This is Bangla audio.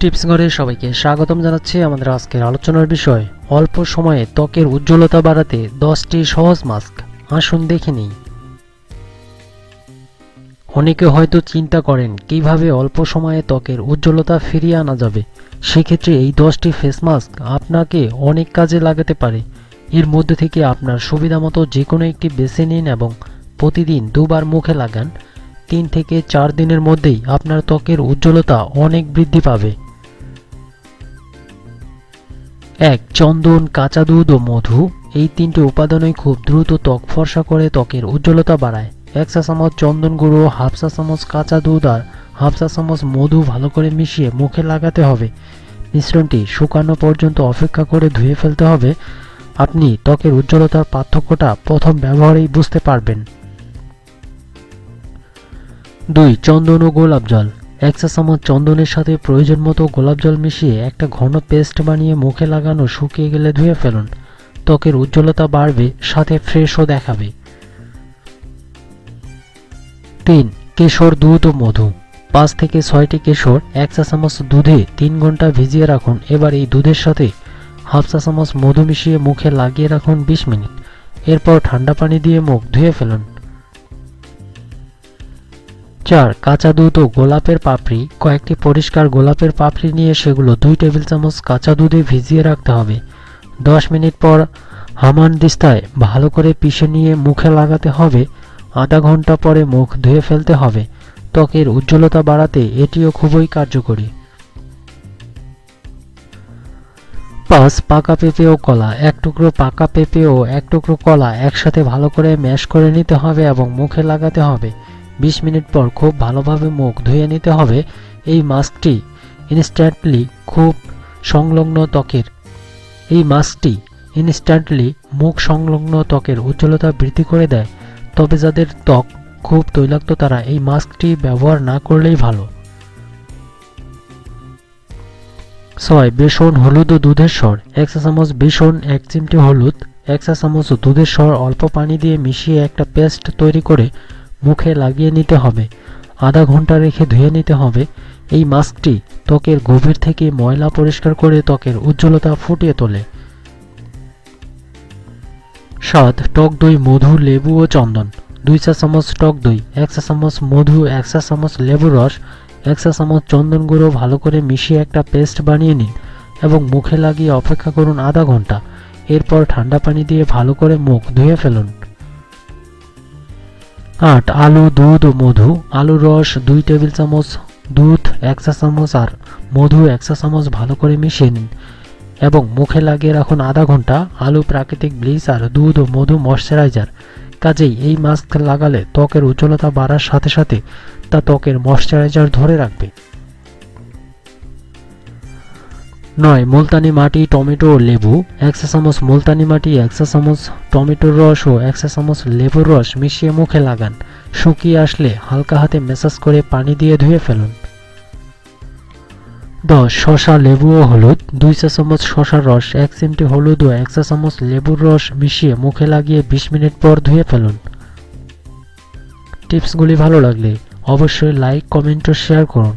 টিপস ঘরে সবাইকে স্বাগতম জানাচ্ছি আমাদের আজকের আলোচনার বিষয়, অল্প সময়ে ত্বকের উজ্জ্বলতা বাড়াতে দশটি সহজ মাস্ক। আসুন দেখে নিই। অনেকে হয়তো চিন্তা করেন, কীভাবে অল্প সময়ে ত্বকের উজ্জ্বলতা ফিরিয়ে আনা যাবে? সেক্ষেত্রে এই দশটি ফেস মাস্ক আপনাকে অনেক কাজে লাগাতে পারে। এর মধ্যে থেকে আপনার সুবিধা মতো যে কোনো একটি বেছে নিন এবং প্রতিদিন দুবার মুখে লাগান। তিন থেকে চার দিনের মধ্যেই আপনার ত্বকের উজ্জ্বলতা অনেক বৃদ্ধি পাবে। এক, চন্দন, কাঁচা দুধ ও মধু। এই তিনটি উপাদানই খুব দ্রুত ত্বক ফর্সা করে ত্বকের উজ্জ্বলতা বাড়ায়। এক চা চামচ চন্দন গুঁড়ো, হাফ চা চামচ কাঁচা দুধ আর হাফ চা চামচ মধু ভালো করে মিশিয়ে মুখে লাগাতে হবে। মিশ্রণটি শুকানো পর্যন্ত অপেক্ষা করে ধুয়ে ফেলতে হবে। আপনি ত্বকের উজ্জ্বলতার পার্থক্যটা প্রথম ব্যবহারেই বুঝতে পারবেন। দুই, চন্দন ও গোলাপ জল। এক চা চামচ চন্দনের সাথে প্রয়োজন মতো গোলাপ জল মিশিয়ে একটা ঘন পেস্ট বানিয়ে মুখে লাগানো শুকিয়ে গেলে ধুয়ে ফেলুন। ত্বকের উজ্জ্বলতা বাড়বে, সাথে ফ্রেশও দেখাবে। তিন, কেশর, দুধ ও মধু। পাঁচ থেকে ছয়টি কেশর এক চা চামচ দুধে তিন ঘণ্টা ভিজিয়ে রাখুন। এবার এই দুধের সাথে হাফ চা চামচ মধু মিশিয়ে মুখে লাগিয়ে রাখুন বিশ মিনিট। এরপর ঠান্ডা পানি দিয়ে মুখ ধুয়ে ফেলুন। চার, কাঁচা দুধ ও গোলাপের পাপড়ি, কয়েকটি পরিষ্কার গোলাপের পাপড়ি নিয়ে সেগুলো দুই টেবিল চামচ কাঁচা দুধে ভিজিয়ে রাখতে হবে। দশ মিনিট পর হামান দিস্তায় ভালো করে পিষে নিয়ে মুখে লাগাতে হবে। আধা ঘণ্টা পরে মুখ ধুয়ে ফেলতে হবে। ত্বকের উজ্জ্বলতা বাড়াতে এটিও খুবই কার্যকরী। পাঁচ, পাকা পেঁপে ও কলা। এক টুকরো পাকা পেঁপে ও এক টুকরো কলা একসাথে ভালো করে ম্যাশ করে নিতে হবে এবং মুখে লাগাতে হবে। বিশ মিনিট পর খুব ভালোভাবে মুখ ধুয়ে নিতে হবে। এই মাস্কটি ইনস্ট্যান্টলি খুব সংলগ্ন ত্বকের। এই মাস্কটি ইনস্ট্যান্টলি মুখ সংলগ্ন ত্বকের উজ্জ্বলতা বৃদ্ধি করে দেয়। তবে যাদের ত্বক খুব তৈলাক্ত, তারা এই মাস্কটি ব্যবহার না করলেই ভালো। ছয় বেসন হলুদ ও দুধের স্বর। এক চামচ বেসন এক চিমটি হলুদ। এক চামচ দুধের স্বর অল্প পানি দিয়ে মিশিয়ে একটা পেস্ট তৈরি করে মুখে লাগিয়ে নিতে হবে। আধা ঘণ্টা রেখে ধুয়ে নিতে হবে। এই মাস্কটি ত্বকের গভীর থেকে ময়লা পরিষ্কার করে ত্বকের উজ্জ্বলতা ফুটিয়ে তোলে। সাত, টক দই, মধু, লেবু ও চন্দন। দুই চা চামচ টক দই, এক চা চামচ মধু, এক চা চামচ লেবু রস, এক চা চামচ চন্দন গুঁড়ো ভালো করে মিশিয়ে একটা পেস্ট বানিয়ে নিন এবং মুখে লাগিয়ে অপেক্ষা করুন আধা ঘণ্টা। এরপর ঠান্ডা পানি দিয়ে ভালো করে মুখ ধুয়ে ফেলুন। আট, আলু, দুধ ও মধু। আলুর রস, দুই টেবিল চামচ, দুধ, এক চা চামচ, আর মধু, এক চা চামচ ভালো করে মিশিয়ে নিন। এবং মুখে লাগিয়ে রাখুন আধা ঘণ্টা। আলু প্রাকৃতিক ব্লিচ আর দুধ ও মধু ময়শ্চারাইজার। কাজেই এই মাস্ক লাগালে ত্বকের উজ্জ্বলতা বাড়ার সাথে সাথে তা ত্বকের ময়শ্চারাইজার ধরে রাখবে। নয়, মুলতানি মাটি, টমেটো ও লেবু এক চা চামচ মুলতানি মাটি এক চা চামচ টমেটোর রস ও এক চা চামচ লেবুর রস মিশিয়ে মুখে লাগান। শুকিয়ে আসলে হালকা হাতে মেসাজ করে পানি দিয়ে ধুয়ে ফেলুন। দশ শশা লেবু ও হলুদ। দুই চা চামচ শশার রস, এক চিমটি হলুদ ও এক চা চামচ লেবুর রস মিশিয়ে মুখে লাগিয়ে বিশ মিনিট পর ধুয়ে ফেলুন। টিপসগুলি ভালো লাগলে অবশ্যই লাইক, কমেন্ট ও শেয়ার করুন।